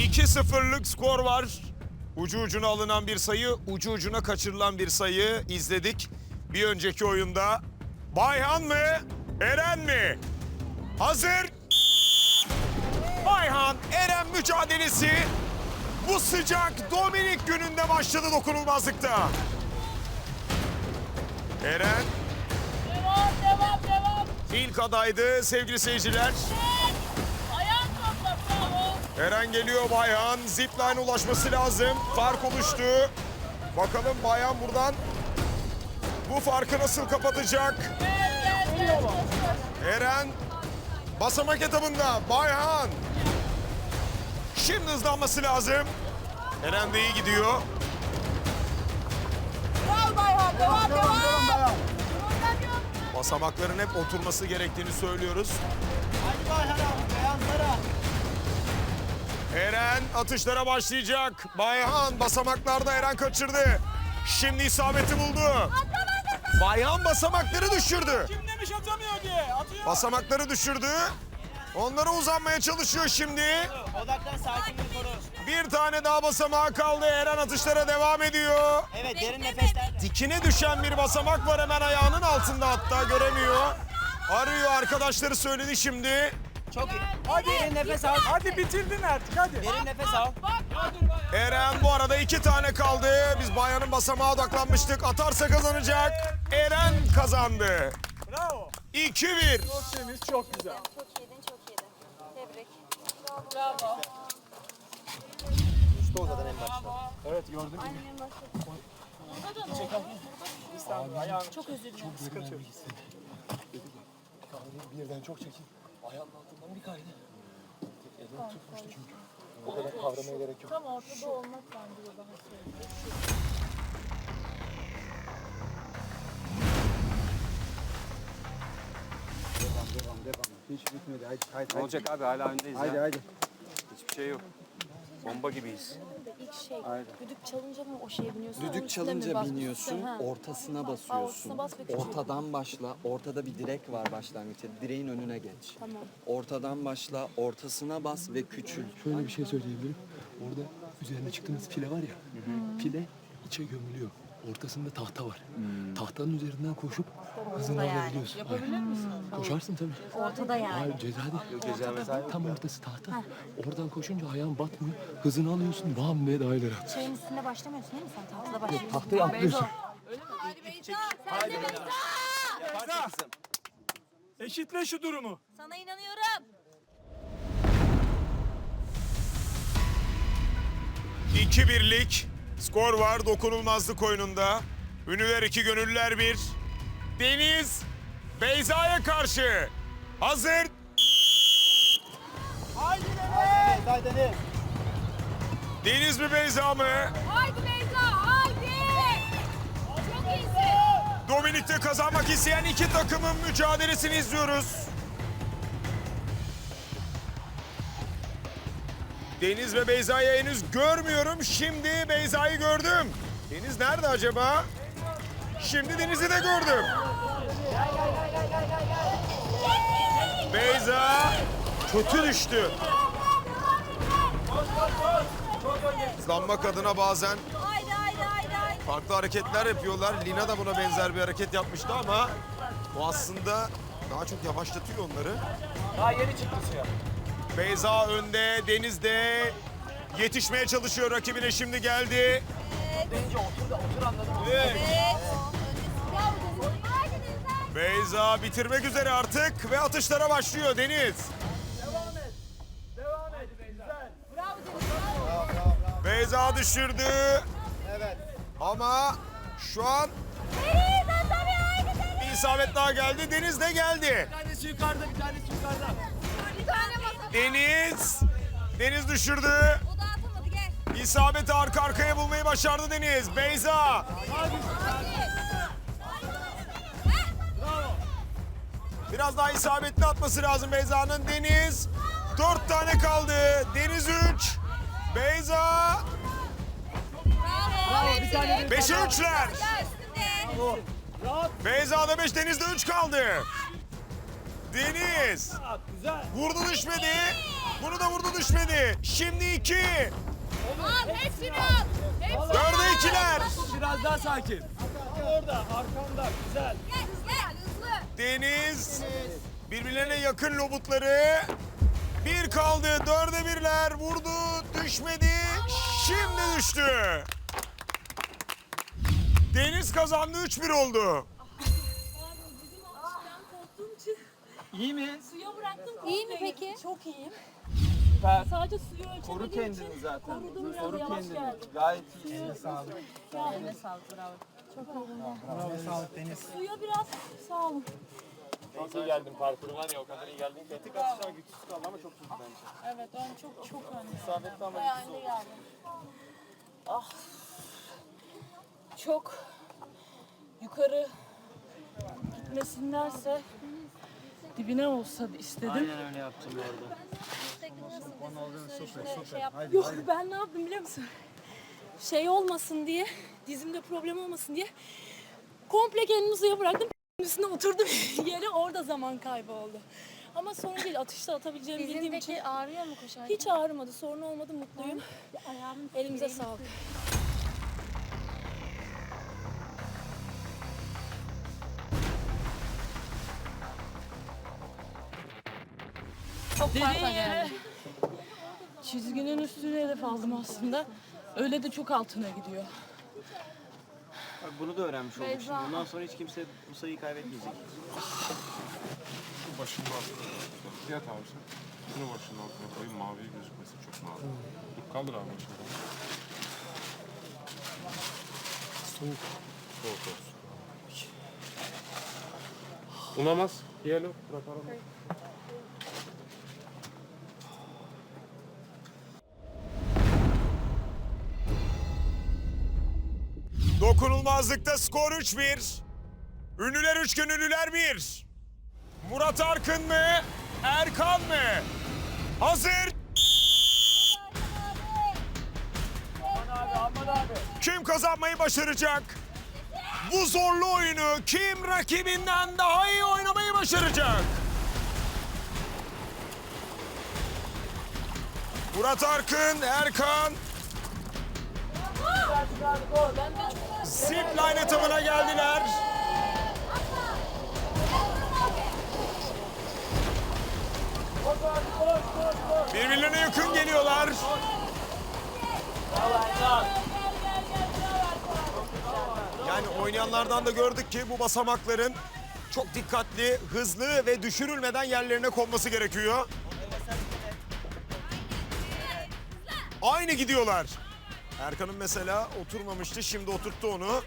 2-0'lık skor var. Ucu ucuna alınan bir sayı, ucu ucuna kaçırılan bir sayı izledik. Bir önceki oyunda Bayhan mı, Eren mi? Hazır. Bayhan, Eren mücadelesi bu sıcak Dominik gününde başladı dokunulmazlıkta. Eren Devam, devam, devam. ilk adaydı sevgili seyirciler. Bravo. Eren geliyor Bayhan. Zipline ulaşması lazım. Fark oluştu. Bakalım Bayhan buradan bu farkı nasıl kapatacak? Eren basamak etabında. Bayhan. Şimdi hızlanması lazım. Eren de iyi gidiyor. Bravo Bayhan, devam, devam. Basamakların hep oturması gerektiğini söylüyoruz. Eren atışlara başlayacak. Bayhan basamaklarda Eren kaçırdı. Şimdi isabeti buldu. Bayhan basamakları düşürdü. Kim demiş atamıyor diye. Atıyor. Basamakları düşürdü. Onlara uzanmaya çalışıyor şimdi. Odaklan sakinliği koru. Bir tane daha basamağı kaldı. Eren atışlara devam ediyor. Evet derin nefesler. Dikine düşen bir basamak var hemen ayağının altında hatta göremiyor. Arıyor arkadaşları söyledi şimdi. Çok iyi. Hadi. Derin nefes al. Hadi bitirdin artık hadi. Derin nefes al. Eren bu arada iki tane kaldı. Biz Bayhan'ın basamağa odaklanmıştık. Atarsa kazanacak. Eren kazandı. Bravo. 2-1. Çok temiz çok güzel. Çok iyiydin, çok iyiydin. Tebrik. Bravo. Evet gördüm. Çok özür dilerim. Sıkıntı yok. Birden çok çekil. Ayağının altından bir kaydı. Elini tutmuştu çünkü. O kadar kavramaya gerek yok. Tam ortada olmak bence daha şey. Devam devam. Hiç bitmedi. Haydi haydi. Ne olacak abi hala öndeyiz Haydi ya. haydi. Hiçbir şey yok. Bomba gibiyiz. İlk şey, Aynen. düdük çalınca mı o şeye biniyorsun? Düdük çalınca biniyorsun, Ha. ortasına ortasına basıyorsun. bas ve küçül. Ortadan başla, ortada bir direk var başlangıçta. Direğin önüne geç. Tamam. Ortadan başla, ortasına bas ve küçül. Şöyle bir şey söyleyebilirim. Orada üzerine çıktığımız file var ya. File içe gömülüyor. Ortasında tahta var. Tahtanın üzerinden koşup hızını alabiliyorsun. Yapabilir misin? Koşarsın tabii. Ortada yani. Hayır ceza değil. Ceza vesaire. Tam ortası tahta. Oradan koşunca ayağın batmıyor. Hızını alıyorsun. Bam be daireler. Şeyin üstünde başlamıyorsun değil mi sen? Tahtada başlıyorsun. Tahtayı atlıyorsun. Hadi Beyza, sen de Beyza. Eşitle şu durumu. Sana inanıyorum. İki birlik skor var dokunulmazlık oyununda. Ünlüler iki, gönüllüler bir. Deniz Beyza'ya karşı. Hazır. Haydi Deniz. Haydi Deniz. Deniz mi Beyza mı? Haydi Beyza, haydi. Çok iyisin. Dominik'te kazanmak isteyen iki takımın mücadelesini izliyoruz. Deniz ve Beyza'yı henüz görmüyorum. Şimdi Beyza'yı gördüm. Deniz nerede acaba? Şimdi Deniz'i de gördüm. Beyza kötü düştü. Hızlanmak adına bazen farklı hareketler yapıyorlar. Lina da buna benzer bir hareket yapmıştı ama bu aslında daha çok yavaşlatıyor onları. Daha yeni çıktı suya. Beyza önde, Deniz de yetişmeye çalışıyor rakibine şimdi geldi. Deyince otur da otur anladım. Evet. Bravo Deniz. Haydi Deniz. Beyza bitirmek üzere artık ve atışlara başlıyor Deniz. Devam et. Devam et. Güzel. Bravo Deniz. Beyza düşürdü. Evet. Ama şu an Deniz, atamıyor. Haydi Deniz. bir isabet daha geldi. Deniz de geldi. Bir tanesi yukarıda bir tanesi yukarıda. Bir tane. Deniz. Deniz düşürdü. O da atamadı, gel. İsabeti arka arkaya bulmayı başardı Deniz. Beyza. Biraz daha isabetli atması lazım Beyza'nın. Deniz. Dört tane kaldı. Deniz üç. Beyza. Bravo. Bir tane de Beşe üçler. Beyza'da beş, Deniz'de üç kaldı. Deniz. Güzel. Vurdu düşmedi. Bunu da vurdu düşmedi. Şimdi iki. Al hepsini al. Hepsini Dörde ikiler. Biraz daha sakin. Orada arkamda güzel. Gel gel hızlı. Deniz birbirlerine yakın lobutları. Bir kaldı. Dörde birler. Vurdu. Düşmedi. Şimdi düştü. Deniz kazandı. 3-1 oldu. İyi mi? Suya bıraktım. İyi mi peki? Çok iyiyim. Süper. Sadece suyu ölçemediğim Koru için kendini zaten. korudum biraz Koru yavaş kendini. geldim. Gayet iyi. Eline sağlık bravo. Çok iyiyim. Bravo sağlık Deniz. Suya biraz sağ olun. Çok iyi geldin parkuru var ya o kadar iyi geldin ki. Tek atışlar güçsüz kaldı ama çok hızlı bence. Evet ön çok çok önde. İsabetli ama Bayağı önde geldim. Ah. Çok yukarı gitmesindense dibine olsa istedim. Aynen öyle yaptım orada. Yok ben ne yaptım biliyor musun? Şey olmasın diye, dizimde problem olmasın diye komple kendimi suya bıraktım. Üstüne oturdum yere orada zaman kaybı oldu. Ama sorun değil atışta atabileceğimi bildiğim için ağrıyor mu koşarken? hiç ağrımadı. Sorun olmadı mutluyum. Elimize sağlık. Çok yere geldi. çizginin üstüne hedef aldım aslında. Öyle de çok altına gidiyor. Bak bunu da öğrenmiş olduk şimdi. Bundan sonra hiç kimse bu sayıyı kaybetmeyecek. Şu başının altına. Fiyat abi sen. Şunu başının altına koyun mavi gözükmesi çok mavi. Dur kaldır abi başını. Soğuk. Soğuk olsun. Unamaz. Yiyelim. Bırakalım. Dokunulmazlıkta skor 3-1. Ünlüler 3 gün ünlüler 1. Murat Arkın mı? Erkan mı? Hazır. Kim kazanmayı başaracak? Bu zorlu oyunu kim rakibinden daha iyi oynamayı başaracak? Murat Arkın, Erkan Zipline etabına geldiler. Birbirlerine yakın geliyorlar. Yani oynayanlardan da gördük ki bu basamakların çok dikkatli, hızlı ve düşürülmeden yerlerine konması gerekiyor. Aynı gidiyorlar. Erkan'ın mesela oturmamıştı, şimdi oturttu onu.